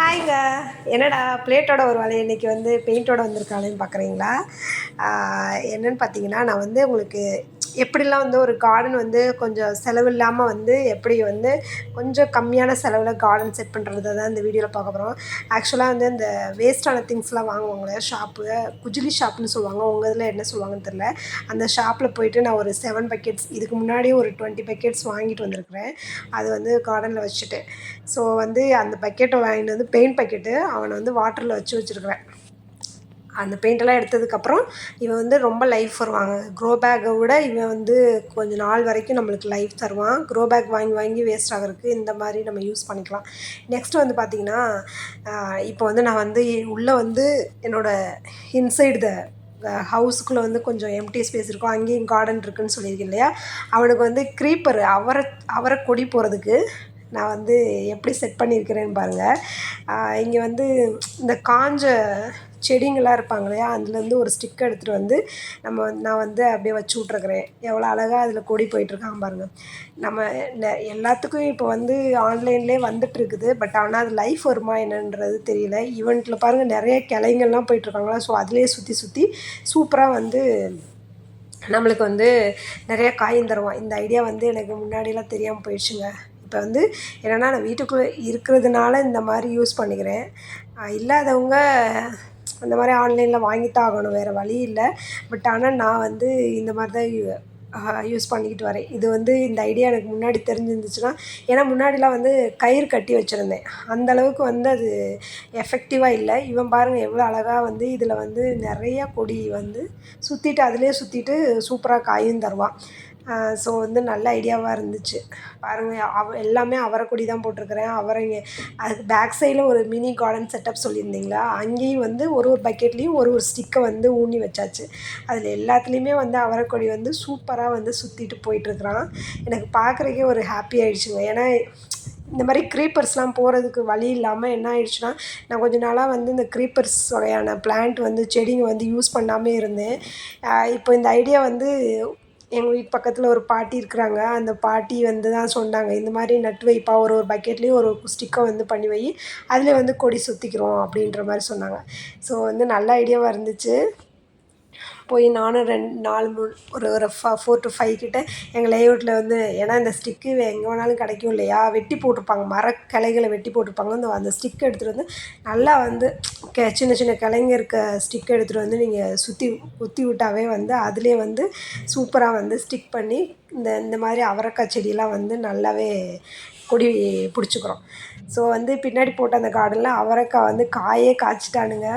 ஹாய்ங்க. என்னடா பிளேட்டோட ஒரு வலை இன்றைக்கி வந்து பெயிண்டோட வந்திருக்காளேன்னு பார்க்குறீங்களா என்னென்னு பார்த்தீங்கன்னா நான் வந்து உங்களுக்கு எப்படிலாம் வந்து ஒரு கார்டன் வந்து கொஞ்சம் செலவு இல்லாமல் வந்து எப்படி வந்து கொஞ்சம் கம்மியான செலவில் கார்டன் செட் பண்ணுறது தான் இந்த வீடியோவில் பார்க்க போகிறோம் ஆக்சுவலாக வந்து இந்த வேஸ்ட்டான திங்ஸ்லாம் வாங்குவாங்களே ஷாப்பு குஜிலி ஷாப்னு சொல்லுவாங்க. உங்கள் இதில் என்ன சொல்லுவாங்கன்னு தெரில அந்த ஷாப்பில் போயிட்டு நான் ஒரு செவன் பக்கெட்ஸ் இதுக்கு முன்னாடி ஒரு டுவெண்ட்டி பக்கெட்ஸ் வாங்கிட்டு வந்திருக்கிறேன். அது வந்து கார்டனில் வச்சுட்டு. ஸோ வந்து அந்த பக்கெட்டை வாங்கிட்டு வந்து பெயிண்ட் பக்கெட்டு அவனை வந்து வாட்டரில் வச்சு வச்சுருக்கிறேன். அந்த பெயிண்டெல்லாம் எடுத்ததுக்கப்புறம் இவன் வந்து ரொம்ப லைஃப் வருவாங்க. க்ரோ பேக்கை விட இவன் வந்து கொஞ்சம் நாள் வரைக்கும் நம்மளுக்கு லைஃப் தருவான். க்ரோ பேக் வாங்கி வாங்கி வேஸ்ட் ஆகிறதுக்கு இந்த மாதிரி நம்ம யூஸ் பண்ணிக்கலாம். நெக்ஸ்ட் வந்து பார்த்திங்கன்னா இப்போ வந்து நான் வந்து உள்ளே வந்து என்னோடய இன்சைடு த ஹவுஸுக்குள்ளே வந்து கொஞ்சம் எம்டி ஸ்பேஸ் இருக்கும். அங்கேயும் கார்டன் இருக்குதுன்னு சொல்லியிருக்கேன் இல்லையா? அவனுக்கு வந்து க்ரீப்பர் அவரை அவரை கொடி போகிறதுக்கு நான் வந்து எப்படி செட் பண்ணியிருக்கிறேன்னு பாருங்கள் இங்கே வந்து இந்த காஞ்ச செடிங்களாம் இருப்பாங்க இல்லையா? அதுலேருந்து ஒரு ஸ்டிக் எடுத்துகிட்டு வந்து நம்ம நான் வந்து அப்படியே வச்சு விட்ருக்குறேன் எவ்வளோ அழகாக அதில் கொடி போயிட்டுருக்காங்க பாருங்கள் நம்ம எல்லாத்துக்கும் இப்போ வந்து ஆன்லைன்லேயே வந்துட்டுருக்குது. பட் ஆனால் அது லைஃப் வருமா என்னன்றது தெரியல. ஈவெண்ட்டில் பாருங்கள் நிறைய கிளைங்கள்லாம் போயிட்டுருக்காங்களா? ஸோ அதிலே சுற்றி சுற்றி சூப்பராக வந்து நம்மளுக்கு வந்து நிறைய காயும் தருவான். இந்த ஐடியா வந்து எனக்கு முன்னாடிலாம் தெரியாமல் போயிடுச்சுங்க. இப்போ வந்து என்னென்னா நான் வீட்டுக்குள்ளே இருக்கிறதுனால இந்த மாதிரி யூஸ் பண்ணிக்கிறேன். இல்லாதவங்க அந்த மாதிரி ஆன்லைனில் வாங்கித்தான் ஆகணும் வேறு வழி இல்லை. பட் ஆனால் நான் வந்து இந்த மாதிரி தான் யூஸ் பண்ணிக்கிட்டு வரேன். இது வந்து இந்த ஐடியா எனக்கு முன்னாடி தெரிஞ்சிருந்துச்சுன்னா ஏன்னா முன்னாடிலாம் வந்து கயிறு கட்டி வச்சுருந்தேன். அந்தளவுக்கு வந்து அது எஃபெக்டிவாக இல்லை. இவன் பாருங்கள் எவ்வளோ அழகாக வந்து இதில் வந்து நிறையா கொடி வந்து சுற்றிட்டு அதிலே சுற்றிட்டு சூப்பராக காயும் தருவான். ஸோ வந்து நல்ல ஐடியாவாக இருந்துச்சு. பாருங்கள் அவ எல்லாமே அவரைக்கொடி தான் போட்டிருக்கிறேன். அவரைங்க அதுக்கு பேக் சைடில் ஒரு மினி கார்டன் செட்டப் சொல்லியிருந்தீங்களா? அங்கேயும் வந்து ஒரு ஒரு பக்கெட்லேயும் ஒரு ஒரு ஸ்டிக்கை வந்து ஊனி வச்சாச்சு. அதில் எல்லாத்துலேயுமே வந்து அவரைக்கொடி வந்து சூப்பராக வந்து சுற்றிட்டு போயிட்டுருக்குறான். எனக்கு பார்க்குறக்கே ஒரு ஹாப்பி ஆகிடுச்சுங்க ஏன்னா இந்த மாதிரி க்ரீப்பர்ஸ்லாம் போகிறதுக்கு வழி இல்லாமல் என்ன ஆயிடுச்சுன்னா நான் கொஞ்ச நாளாக வந்து இந்த க்ரீப்பர்ஸ் வகையான பிளான்ட் வந்து செடிங்க வந்து யூஸ் பண்ணாமே இருந்தேன். இப்போ இந்த ஐடியா வந்து எங்கள் வீட்டு பக்கத்தில் ஒரு பாட்டி இருக்கிறாங்க. அந்த பாட்டி வந்து தான் சொன்னாங்க. இந்த மாதிரி நட்டு வைப்பா. ஒரு ஒரு பக்கெட்லேயும் ஒரு ஸ்டிக்கை வந்து பண்ணி வை. அதில் வந்து கொடி சுற்றிக்கிறோம் அப்படின்ற மாதிரி சொன்னாங்க. ஸோ வந்து நல்ல ஐடியாவாக இருந்துச்சு. போய் நானும் ரெண்டு நாலு மூணு ஒரு ஒரு ஃப ஃபோர் டு ஃபைவ் கிட்டே எங்கள் லேஅவுட்டில் வந்து ஏன்னா இந்த ஸ்டிக்கு எங்கே வேணாலும் கிடைக்கும் இல்லையா? வெட்டி போட்டிருப்பாங்க. மரக்கிளைகளை வெட்டி போட்டிருப்பாங்க. அந்த அந்த ஸ்டிக் எடுத்துகிட்டு வந்து நல்லா வந்து கெ சின்ன சின்ன கிளைங்க இருக்க ஸ்டிக் எடுத்துகிட்டு வந்து நீங்கள் சுற்றி குத்தி விட்டாவே வந்து அதிலே வந்து சூப்பராக வந்து ஸ்டிக் பண்ணி இந்த இந்த மாதிரி அவரைக்காய் செடியெலாம் வந்து நல்லாவே கொடி பிடிச்சிக்கிறோம். ஸோ வந்து பின்னாடி போட்ட அந்த கார்டனில் அவரைக்காய் வந்து காயே காய்ச்சிட்டானுங்க.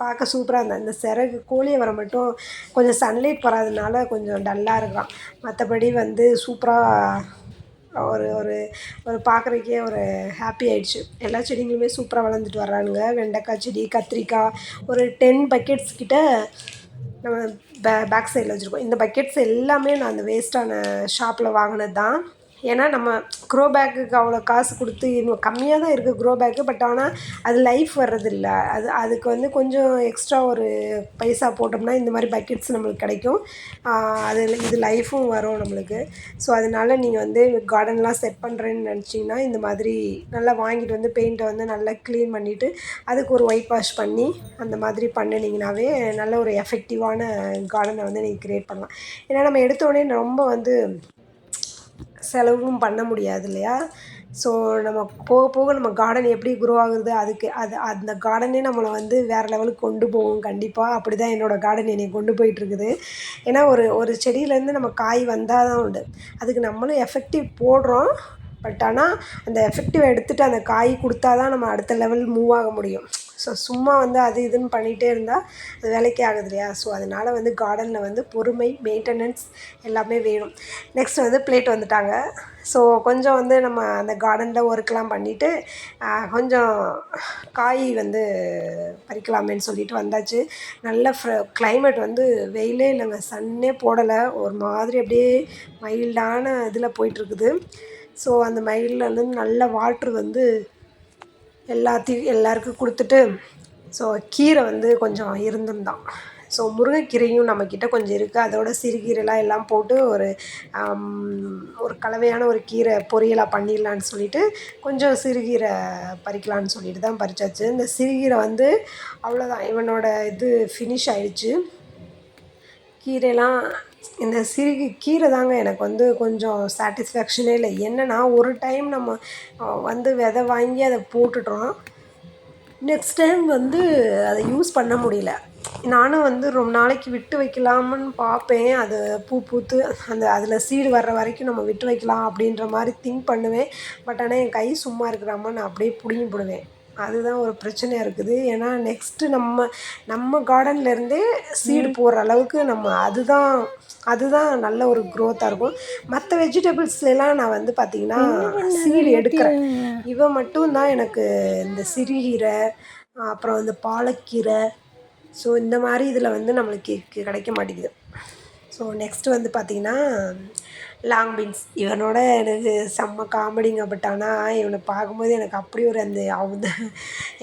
பார்க்க சூப்பராக இருந்தது. அந்த சிறகு கோழி வர மட்டும் கொஞ்சம் சன்லைட் வராதனால கொஞ்சம் டல்லாக இருக்கான். மற்றபடி வந்து சூப்பராக ஒரு ஒரு ஒரு பார்க்குறக்கே ஒரு ஹாப்பி ஆகிடுச்சு எல்லா செடிங்களுமே சூப்பராக வளர்ந்துட்டு வர்றானுங்க. வெண்டைக்காய் செடி கத்திரிக்காய் ஒரு டென் பக்கெட்ஸ் கிட்டே நம்ம பே பேக் சைடில் வச்சுருக்கோம். இந்த பக்கெட்ஸ் எல்லாமே நான் அந்த வேஸ்ட்டான ஷாப்பில் வாங்கினது தான் ஏன்னா நம்ம க்ரோ பேக்குக்கு அவ்வளோ காசு கொடுத்து இன்னும் கம்மியாக தான் இருக்குது க்ரோ பேக்கு பட் ஆனால் அது லைஃப் வர்றதில்ல. அது அதுக்கு வந்து கொஞ்சம் எக்ஸ்ட்ரா ஒரு பைசா போட்டோம்னா இந்த மாதிரி பக்கெட்ஸ் நம்மளுக்கு கிடைக்கும். அது இது லைஃபும் வரும் நம்மளுக்கு. ஸோ அதனால நீங்கள் வந்து கார்டன்லாம் செட் பண்ணுறேன்னு நினச்சிங்கன்னா இந்த மாதிரி நல்லா வாங்கிட்டு வந்து பெயிண்ட்டை வந்து நல்லா க்ளீன் பண்ணிவிட்டு அதுக்கு ஒரு ஒயிட் வாஷ் பண்ணி அந்த மாதிரி பண்ணினீங்கனாவே நல்ல ஒரு எஃபெக்டிவான கார்டனை வந்து நீங்கள் க்ரியேட் பண்ணலாம். ஏன்னா நம்ம எடுத்தோடனே ரொம்ப வந்து செலவும் பண்ண முடியாது இல்லையா? ஸோ நம்ம போக போக நம்ம கார்டன் எப்படி குரோ ஆகுது அதுக்கு அது அந்த கார்டனே நம்மளை வந்து வேறு லெவலுக்கு கொண்டு போகும். கண்டிப்பாக அப்படி தான் என்னோடய கார்டன் என்னை கொண்டு போயிட்டுருக்குது. ஏன்னா ஒரு ஒரு செடியிலேருந்து நம்ம காய் வந்தால் தான் உண்டு. அதுக்கு நம்மளும் எஃபெக்டிவ் போடுறோம். பட் ஆனால் அந்த எஃபெக்டிவ் எடுத்துகிட்டு அந்த காய் கொடுத்தா தான் நம்ம அடுத்த லெவல் மூவ் ஆக முடியும். ஸோ சும்மா வந்து அது இதுன்னு பண்ணிகிட்டே இருந்தால் அது வேலைக்கே ஆகுது இல்லையா? ஸோ அதனால் வந்து கார்டனில் வந்து பொறுமை மெயின்டெனன்ஸ் எல்லாமே வேணும். நெக்ஸ்ட் வந்து பிளேட் வந்துட்டாங்க. ஸோ கொஞ்சம் வந்து நம்ம அந்த கார்டனில் ஒர்க்லாம் பண்ணிவிட்டு கொஞ்சம் காய் வந்து பறிக்கலாமேன்னு சொல்லிட்டு வந்தாச்சு. நல்ல ஃப்ர கிளைமேட் வந்து வெயிலே இல்லைங்க. சன்னே போடலை. ஒரு மாதிரி அப்படியே மைல்டான இதில் போயிட்டுருக்குது ஸோ அந்த மயிலேருந்து நல்ல வாட்ரு வந்து எல்லாத்தையும் எல்லாருக்கும் கொடுத்துட்டு ஸோ கீரை வந்து கொஞ்சம் இருந்திருந்தான். ஸோ முருங்கைக்கீரையும் நம்மக்கிட்ட கொஞ்சம் இருக்குது அதோட சிறுகீரைலாம் எல்லாம் போட்டு ஒரு ஒரு கலவையான ஒரு கீரை பொரியலாக பண்ணிடலான்னு சொல்லிட்டு கொஞ்சம் சிறுகீரை பறிக்கலான்னு சொல்லிட்டு தான் பறிச்சாச்சு. இந்த சிறுகீரை வந்து அவ்வளோதான் இவனோட இது ஃபினிஷ் ஆயிடுச்சு. கீரைலாம் இந்த சிறுகி கீரை தாங்க எனக்கு வந்து கொஞ்சம் சாட்டிஸ்ஃபேக்ஷனே இல்லை. என்னென்னா ஒரு டைம் நம்ம வந்து விதை வாங்கி அதை போட்டுட்டோம் நெக்ஸ்ட் டைம் வந்து அதை யூஸ் பண்ண முடியல. நானும் வந்து ரொம்ப நாளைக்கு விட்டு வைக்கலாம்னு பார்ப்பேன். அது பூ பூத்து அந்த அதில் சீடு வர்ற வரைக்கும் நம்ம விட்டு வைக்கலாம் அப்படின்ற மாதிரி திங்க் பண்ணுவேன். பட் ஆனால் என் கை சும்மா இருக்கிறாம நான் அப்படியே பிடிங்கி போடுவேன். அதுதான் ஒரு பிரச்சனையாக இருக்குது. ஏன்னா நெக்ஸ்ட்டு நம்ம நம்ம கார்டன்லேருந்தே சீடு போடுற அளவுக்கு நம்ம அதுதான் அதுதான் நல்ல ஒரு க்ரோத்தாக இருக்கும். மற்ற வெஜிடபிள்ஸ்லாம் நான் வந்து பார்த்திங்கன்னா சீடு எடுக்கிறேன். இவன் மட்டும் தான் எனக்கு இந்த சிறுகீரை அப்புறம் இந்த பாலக்கீரை. ஸோ இந்த மாதிரி இதில் வந்து நம்மளுக்கு கிடைக்க மாட்டேங்குது. ஸோ நெக்ஸ்ட்டு வந்து பார்த்திங்கன்னா லாங் பீன்ஸ் இவனோட எனக்கு செம்ம காமெடிங்க. பட் ஆனால் இவனை பார்க்கும்போது எனக்கு அப்படி ஒரு அந்த அவங்க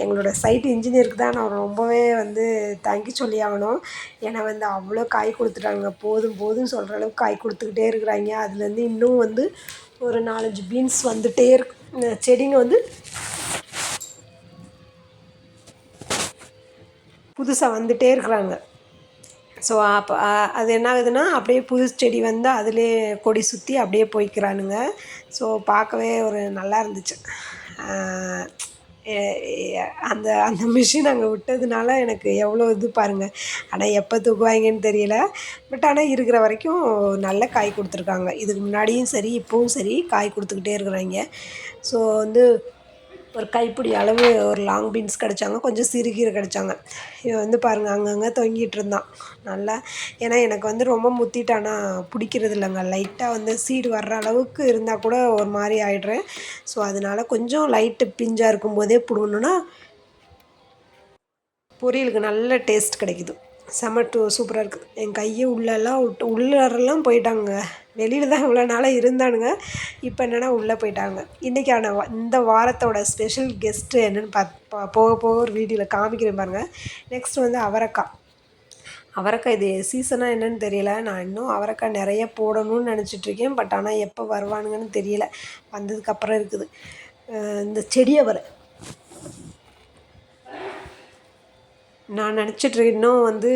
எங்களோட சைட் இன்ஜினியருக்கு தான் நான் ரொம்பவே வந்து தேங்க்யூ சொல்லி ஆகணும். ஏன்னா வந்து அவ்வளோ காய் கொடுத்துட்டாங்க போதும் போதும் சொல்கிற அளவுக்கு காய் கொடுத்துக்கிட்டே இருக்கிறாங்க. அதுலேருந்து இன்னும் வந்து ஒரு நாலஞ்சு பீன்ஸ் வந்துகிட்டே இருக்கு. செடிங்க வந்து புதுசாக வந்துகிட்டே இருக்கிறாங்க. ஸோ அப்போ அது என்ன ஆகுதுன்னா அப்படியே புது செடி வந்து அதிலே கொடி சுற்றி அப்படியே போய்க்கிறானுங்க. ஸோ பார்க்கவே ஒரு நல்லா இருந்துச்சு. அந்த அந்த மிஷின் அங்கே விட்டதுனால எனக்கு எவ்வளோ இது பாருங்கள் ஆனால் எப்போ தூக்குவாங்கன்னு தெரியல. பட் ஆனால் இருக்கிற வரைக்கும் நல்ல காய் கொடுத்துருக்காங்க. இதுக்கு முன்னாடியும் சரி இப்போவும் சரி காய் கொடுத்துக்கிட்டே இருக்கிறாங்க. ஸோ வந்து ஒரு கைப்பிடி அளவு ஒரு லாங் பீன்ஸ் கிடச்சாங்க. கொஞ்சம் சிறுகீரை கிடச்சாங்க. இவன் வந்து பாருங்கள் அங்கங்கே தொங்கிட்டு இருந்தான் நல்லா ஏன்னா எனக்கு வந்து ரொம்ப முத்திட்டானா பிடிக்கிறது இல்லைங்க. லைட்டாக வந்து சீடு வர்ற அளவுக்கு இருந்தால் கூட ஒரு மாதிரி ஆகிடுறேன் ஸோ அதனால் கொஞ்சம் லைட்டு பிஞ்சாக இருக்கும்போதே பிடுங்கணுன்னா பொரியலுக்கு நல்ல டேஸ்ட் கிடைக்குது. செம டூ சூப்பராக இருக்குது. என் கையை உள்ளெல்லாம் விட்டு உள்ளரெல்லாம் போயிட்டாங்க. வெளியில் தான் இவ்வளோ நாளாக இருந்தானுங்க. இப்போ என்னென்னா உள்ளே போயிட்டாங்க. இன்றைக்கான இந்த வாரத்தோட ஸ்பெஷல் கெஸ்ட்டு என்னென்னு பார்த்து போக போக ஒரு வீடியோவில் காமிக்கிறேன் பாருங்கள் நெக்ஸ்ட் வந்து அவரைக்காய். அவரைக்காய் இது சீசனாக என்னென்னு தெரியல. நான் இன்னும் அவரைக்காய் நிறைய போடணும்னு நினச்சிட்ருக்கேன் பட் ஆனால் எப்போ வருவானுங்கன்னு தெரியல. வந்ததுக்கப்புறம் இருக்குது. இந்த செடி அவரை நான் நினச்சிட்டு இன்னும் வந்து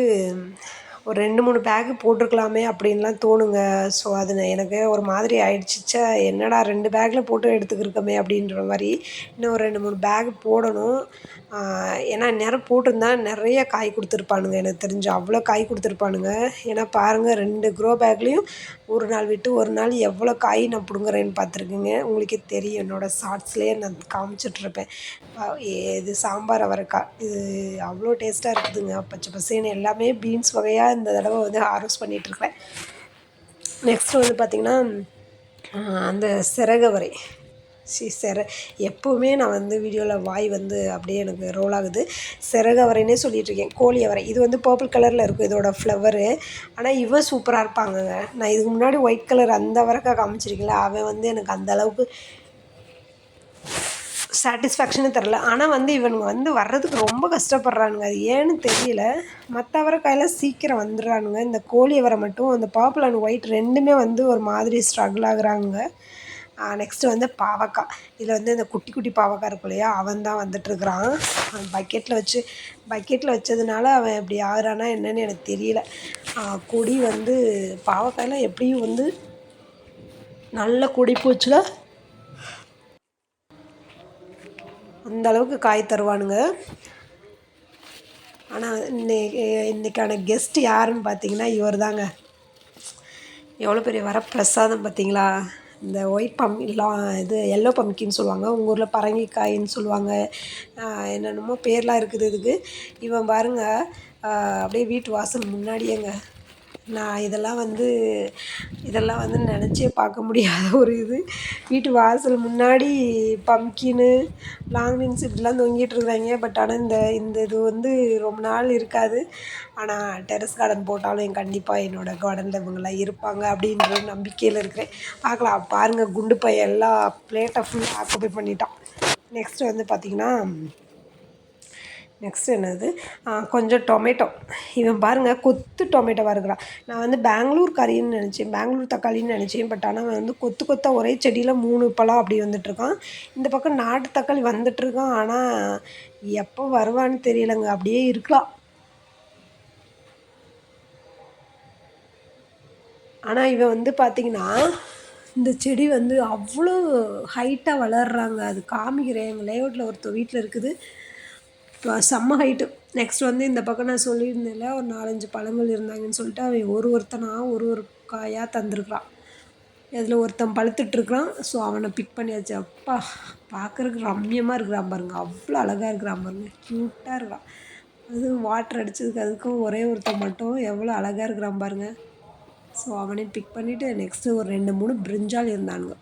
ஒரு ரெண்டு மூணு பேக்கு போட்டிருக்கலாமே அப்படின்லாம் தோணுங்க. ஸோ அது எனக்கு ஒரு மாதிரி ஆயிடுச்சுச்சா என்னடா ரெண்டு பேக்கில் போட்டு எடுத்துக்கிருக்கோமே அப்படின்ற மாதிரி இன்னும் ஒரு ரெண்டு மூணு பேக் போடணும். ஏன்னா இந்நேரம் போட்டிருந்தா நிறைய காய் கொடுத்துருப்பானுங்க. எனக்கு தெரிஞ்சு அவ்வளோ காய் கொடுத்துருப்பானுங்க. ஏன்னா பாருங்கள் ரெண்டு க்ரோ பேக்லேயும் ஒரு நாள் விட்டு ஒரு நாள் எவ்வளோ காய் நான் பிடுங்குறேன்னு பார்த்துருக்குங்க. உங்களுக்கே தெரியும் என்னோடய ஷார்ட்ஸ்லேயே நான் காமிச்சிட்ருப்பேன். இது சாம்பார் அவரைக்காய். இது அவ்வளோ டேஸ்ட்டாக இருக்குதுங்க. பச்சை பசேன்னு எல்லாமே பீன்ஸ் வகையாக இந்த தடவை வந்து ஹார்வெஸ்ட் பண்ணிகிட்ருக்குறேன் நெக்ஸ்ட் வந்து பார்த்திங்கன்னா அந்த சிறகவரை சி சிற எப்போவுமே நான் வந்து வீடியோவில் வாய் வந்து அப்படியே எனக்கு ரோல் ஆகுது. சிறகவரைனே சொல்லிகிட்ருக்கேன் கோழி அவரை. இது வந்து பர்பிள் கலரில் இருக்கும். இதோட ஃப்ளவரு ஆனால் இவ சூப்பராக இருப்பாங்கங்க. நான் இதுக்கு முன்னாடி ஒயிட் கலர் அந்த வரைக்கும் காமிச்சிருக்கீங்களா அவன் வந்து எனக்கு அந்த அளவுக்கு சாட்டிஸ்ஃபேக்ஷனே தரல. ஆனால் வந்து இவனுங்க வந்து வர்றதுக்கு ரொம்ப கஷ்டப்படுறானுங்க. அது ஏன்னு தெரியல. மற்ற அவரைக்காயெல்லாம் சீக்கிரம் வந்துடுறானுங்க. இந்த கோழி அவரை மட்டும் அந்த பாப்புலர் அண்ட் ஒயிட் ரெண்டுமே வந்து ஒரு மாதிரி ஸ்ட்ரகிள் ஆகுறாங்க. நெக்ஸ்ட்டு வந்து பாவக்காய். இதில் வந்து இந்த குட்டி குட்டி பாவக்காய் இருக்கும் இல்லையா அவன் தான் வந்துட்டுருக்குறான் பக்கெட்டில் வச்சு பக்கெட்டில் வச்சதுனால அவன் இப்படி ஆகுறானா என்னன்னு எனக்கு தெரியல. கொடி வந்து பாவக்காயெல்லாம் எப்படியும் வந்து நல்ல கொடி போச்சுல அந்த அளவுக்கு காய் தருவானுங்க. ஆனால் இன்னைக்கு இன்றைக்கான கெஸ்ட்டு யாருன்னு பார்த்தீங்கன்னா இவர் தாங்க எவ்வளோ பெரிய வரப்பிரசாதம் பார்த்தீங்களா இந்த ஒயிட் பம் லா இது எல்லோ பம்கின்னு சொல்லுவாங்க. உங்கள் ஊரில் பரங்கிக்காயின்னு சொல்லுவாங்க. என்னென்னமோ பேர்லாம் இருக்குது இதுக்கு. இவன் பாருங்கள் அப்படியே வீட்டு வாசல் முன்னாடியேங்க. நான் இதெல்லாம் வந்து இதெல்லாம் வந்து நினச்சே பார்க்க முடியாத ஒரு இது. வீட்டு வாசல் முன்னாடி பம்கின்னு லாங் பீன்ஸ் இப்படிலாம் தொங்கிட்டு இருந்தாங்க. பட் ஆனால் இந்த இந்த இது வந்து ரொம்ப நாள் இருக்காது. ஆனால் டெரஸ் கார்டன் போட்டாலும் என் கண்டிப்பாக என்னோடய கார்டனில் இவங்கெல்லாம் இருப்பாங்க அப்படின்ற நம்பிக்கையில் இருக்கிறேன். பார்க்கலாம். பாருங்கள் குண்டு பையன் எல்லா பிளேட்டை ஃபுல்லாக ஆக்குப்பை பண்ணிட்டான். நெக்ஸ்ட்டு வந்து பார்த்திங்கன்னா நெக்ஸ்ட் என்னது? கொஞ்சம் டொமேட்டோ இவன் பாருங்கள் கொத்து டொமேட்டோவாக இருக்கிறான் நான் வந்து பெங்களூர் கறின்னு நினச்சேன். பெங்களூர் தக்காளின்னு நினச்சேன். பட் ஆனால் அவன் வந்து கொத்து கொத்தாக ஒரே செடியில் மூணு பழம் அப்படி வந்துட்டுருக்கான். இந்த பக்கம் நாட்டு தக்காளி வந்துட்டுருக்கான். ஆனால் எப்போ வருவான்னு தெரியலைங்க. அப்படியே இருக்கலாம். ஆனால் இவன் வந்து பார்த்திங்கன்னா இந்த செடி வந்து அவ்வளோ ஹைட்டாக வளர்றாங்க. அது காமிக்கிறேன். எங்கள் லேஅவுட்டில் ஒருத்தர் வீட்டில் இருக்குது. செம்ம ஹைட்டு நெக்ஸ்ட் வந்து இந்த பக்கம் நான் சொல்லியிருந்தேன்ல ஒரு நாலஞ்சு பழங்கள் இருந்தாங்கன்னு சொல்லிட்டு அவன் ஒரு ஒருத்தனா ஒரு ஒரு காயாக தந்திருக்கிறான். இதில் ஒருத்தன் பழுத்துட்ருக்குறான் ஸோ அவனை பிக் பண்ணியாச்சு. அப்பா பார்க்குறக்கு ரம்மியமாக இருக்கிறான் பாருங்க. அவ்வளோ அழகாக இருக்கிறான் பாருங்க. க்யூட்டாக இருக்கிறான் அதுவும் வாட்டர் அடித்ததுக்கு அதுக்கும் ஒரே ஒருத்தன் மட்டும் எவ்வளோ அழகாக இருக்கிறான் பாருங்க. ஸோ அவனையும் பிக் பண்ணிவிட்டு நெக்ஸ்ட்டு ஒரு ரெண்டு மூணு பிரிஞ்சால் இருந்தானுங்க.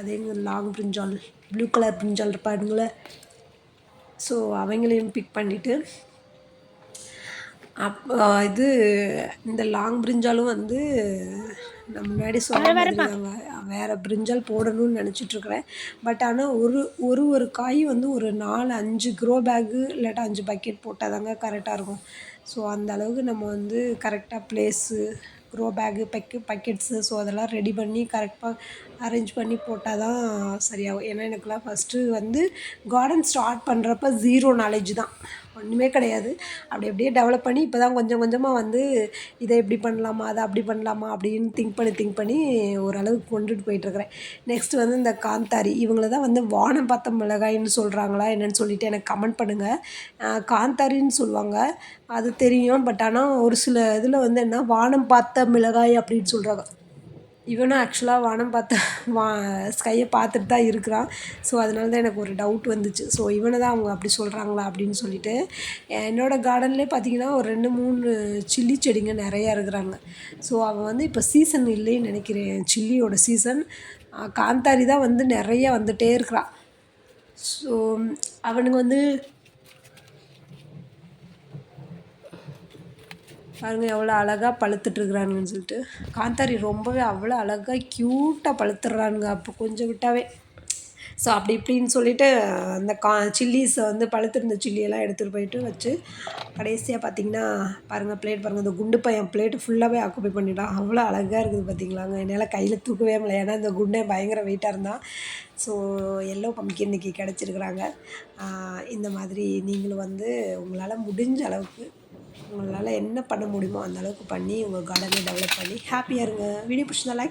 அதே லாங் பிரிஞ்சால் ப்ளூ கலர் பிரிஞ்சால் இருப்பாருங்களே ஸோ அவங்களையும் பிக் பண்ணிவிட்டு அப் இது இந்த லாங் பிரிஞ்சாலும் வந்து நான் முன்னாடி சொன்ன மாதிரி தாங்க வேறு பிரிஞ்சால் போடணும்னு நினச்சிட்ருக்குறேன் பட் ஆனால் ஒரு ஒரு ஒரு காய் வந்து ஒரு நாலு அஞ்சு க்ரோ பேக்கு இல்லாட்டா அஞ்சு பக்கெட் போட்டால் தாங்க கரெக்டாக இருக்கும். ஸோ அந்த அளவுக்கு நம்ம வந்து கரெக்டாக place grow bag bag buckets so அதெல்லாம் ரெடி பண்ணி கரெக்டாக அரேஞ்ச் பண்ணி போட்டால் தான் சரியாகும். ஏன்னா எனக்குலாம் ஃபஸ்ட்டு வந்து கார்டன் ஸ்டார்ட் பண்ணுறப்ப ஜீரோ நாலேஜ் தான். ஒன்றுமே கிடையாது. அப்படி அப்படியே டெவலப் பண்ணி இப்போ தான் கொஞ்சம் கொஞ்சமாக வந்து இதை இப்படி பண்ணலாமா அதை அப்படி பண்ணலாமா அப்படின்னு திங்க் பண்ணி திங்க் பண்ணி ஓரளவுக்கு கொண்டுட்டு போயிட்டுருக்கிறேன். நெக்ஸ்ட் வந்து இந்த காந்தாரி இவங்கள தான் வந்து வானம் பார்த்த மிளகாய்ன்னு சொல்கிறாங்களா என்னன்னு சொல்லிட்டு எனக்கு கமெண்ட் பண்ணுங்கள் காந்தாரின்னு சொல்லுவாங்க. அது தெரியும் பட் ஆனால் ஒரு சில இதில் வந்து என்ன வானம் பார்த்த மிளகாய் அப்படின்னு சொல்கிறாங்க இவனும் ஆக்சுவலாக வானம் பார்த்தா வா ஸ்கையை பார்த்துட்டு தான் இருக்கிறான். ஸோ அதனால தான் எனக்கு ஒரு டவுட் வந்துச்சு. ஸோ இவனை தான் அவங்க அப்படி சொல்கிறாங்களா அப்படின்னு சொல்லிட்டு என்னோடய கார்டன்லேயே பார்த்தீங்கன்னா ஒரு ரெண்டு மூணு சில்லி செடிங்க நிறையா இருக்கிறாங்க. ஸோ அவன் வந்து இப்போ சீசன் இல்லைன்னு நினைக்கிறேன். சில்லியோட சீசன் காந்தாரி தான் வந்து நிறைய வந்துகிட்டே இருக்கிறான். ஸோ அவனுங்க வந்து பாருங்க எவ்வளோ அழகாக பழுத்துட்ருக்குறானுங்கன்னு சொல்லிட்டு. காந்தாரி ரொம்பவே அவ்வளோ அழகாக க்யூட்டாக பழுத்துடுறானுங்க. அப்போ கொஞ்சம் விட்டாவே. ஸோ அப்படி இப்படின்னு சொல்லிட்டு அந்த கா சில்லிஸை வந்து பழுத்திருந்த சில்லியெல்லாம் எடுத்துகிட்டு போயிட்டு வச்சு கடைசியாக பார்த்தீங்கன்னா பாருங்கள் பிளேட் பாருங்கள் இந்த குண்டு பையன் பிளேட்டு ஃபுல்லாகவே ஆக்குப்பை பண்ணிட்டான். அவ்வளோ அழகாக இருக்குது பார்த்தீங்களாங்க என்னால் கையில் தூக்கவே முடியல. ஏன்னா இந்த குண்டே பயங்கர வெயிட்டாக இருந்தான். ஸோ எல்லோ பம்கின் இன்றைக்கி கிடச்சிருக்குறாங்க. இந்த மாதிரி நீங்களும் வந்து உங்களால் முடிஞ்ச அளவுக்கு உங்களால் என்ன பண்ண முடியுமோ அந்தளவுக்கு பண்ணி உங்கள் கார்டனை டெவலப் பண்ணி ஹாப்பியாக இருங்க. வீடியோ பிடிச்சிருந்தா லைக்